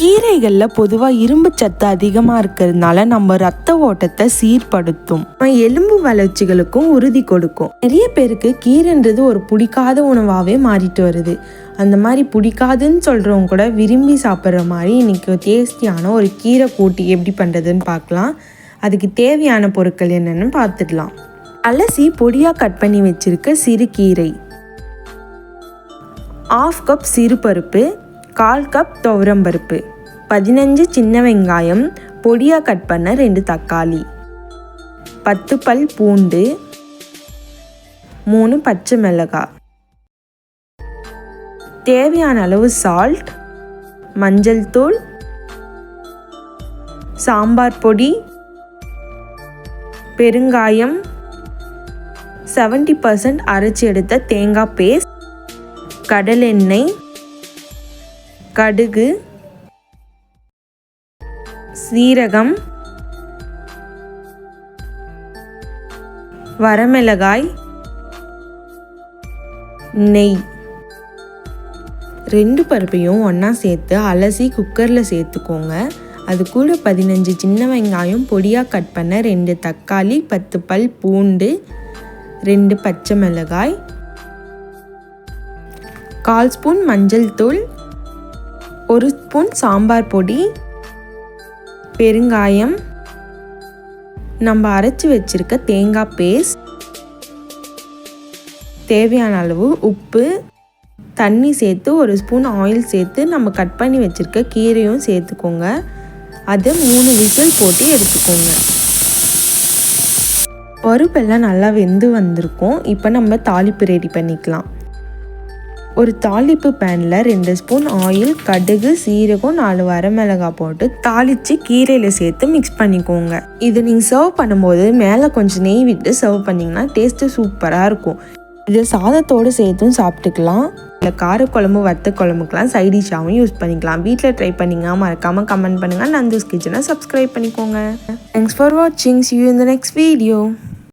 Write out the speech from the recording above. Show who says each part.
Speaker 1: கீரைகளில் பொதுவாக இரும்பு சத்து அதிகமாக இருக்கிறதுனால நம்ம ரத்த ஓட்டத்தை சீர்படுத்தும். எலும்பு வளர்ச்சிகளுக்கும் உறுதி கொடுக்கும். நிறைய பேருக்கு கீரைன்றது ஒரு பிடிக்காத உணவாகவே மாறிட்டு வருது. அந்த மாதிரி பிடிக்காதுன்னு சொல்கிறவங்க கூட விரும்பி சாப்பிட்ற மாதிரி இன்றைக்கி டேஸ்டியான ஒரு கீரை கூட்டி எப்படி பண்ணுறதுன்னு பார்க்கலாம். அதுக்கு தேவையான பொருட்கள் என்னென்னு பார்த்துடலாம் அலசி பொடியாக கட் பண்ணி வச்சுருக்க சிறு கீரை. ஆஃப் கப் சிறு பருப்பு கால் கப் துவரம்பருப்பு. பதினஞ்சு சின்ன வெங்காயம் பொடியாக கட் பண்ண ரெண்டு தக்காளி பத்து பல் பூண்டு மூணு பச்சை மிளகாய் தேவையான அளவு சால்ட் மஞ்சள் தூள் சாம்பார் பொடி பெருங்காயம் செவன்டி பர்சன்ட் அரைச்சி எடுத்த தேங்காய் பேஸ்ட் கடலெண்ணெய் கடுகு சீரகம் வரமிளகாய் நெய். ரெண்டு பருப்பையும் ஒன்றா சேர்த்து அலசி குக்கரில் சேர்த்துக்கோங்க. அது கூட பதினஞ்சு சின்ன வெங்காயம் பொடியாக கட் பண்ண ரெண்டு தக்காளி பத்து பல் பூண்டு ரெண்டு பச்சை மிளகாய் கால் ஸ்பூன் மஞ்சள் தூள் ஒரு ஸ்பூன் சாம்பார் பொடி பெருங்காயம். நம்ம அரைச்சி வச்சிருக்க தேங்காய் பேஸ்ட். தேவையான அளவு உப்பு. தண்ணி சேர்த்து ஒரு ஸ்பூன் ஆயில் சேர்த்து நம்ம கட் பண்ணி வச்சுருக்க கீரையும் சேர்த்துக்கோங்க. அதை மூணு விசில் போட்டு எடுத்துக்கோங்க. பருப்பெல்லாம் நல்லா வெந்து வந்திருக்கும். இப்போ நம்ம தாளிப்பு ரெடி பண்ணிக்கலாம். ஒரு தாளிப்பு பேனில் ரெண்டு ஸ்பூன் ஆயில் கடுகு சீரகம் நாலு வரமிளகாய் போட்டு தாளித்து கீரையில் சேர்த்து மிக்ஸ் பண்ணிக்கோங்க. இது நீங்கள் சர்வ் பண்ணும்போது மேலே கொஞ்சம் நெய் விட்டு சர்வ் பண்ணிங்கன்னா டேஸ்ட்டு சூப்பராக இருக்கும். இது சாதத்தோடு சேர்த்தும் சாப்பிட்டுக்கலாம். இல்லை காரக்குழம்பு வத்த குழம்புக்கெலாம் சைடிஷாகவும் யூஸ் பண்ணிக்கலாம். வீட்டில் ட்ரை பண்ணிங்க மறக்காமல் கமெண்ட் பண்ணுங்கள் நந்தூஸ் கிச்சனை சப்ஸ்கிரைப் பண்ணிக்கோங்க. தேங்க்ஸ் ஃபார் வாட்சிங் யூ இந்த நெக்ஸ்ட் வீடியோ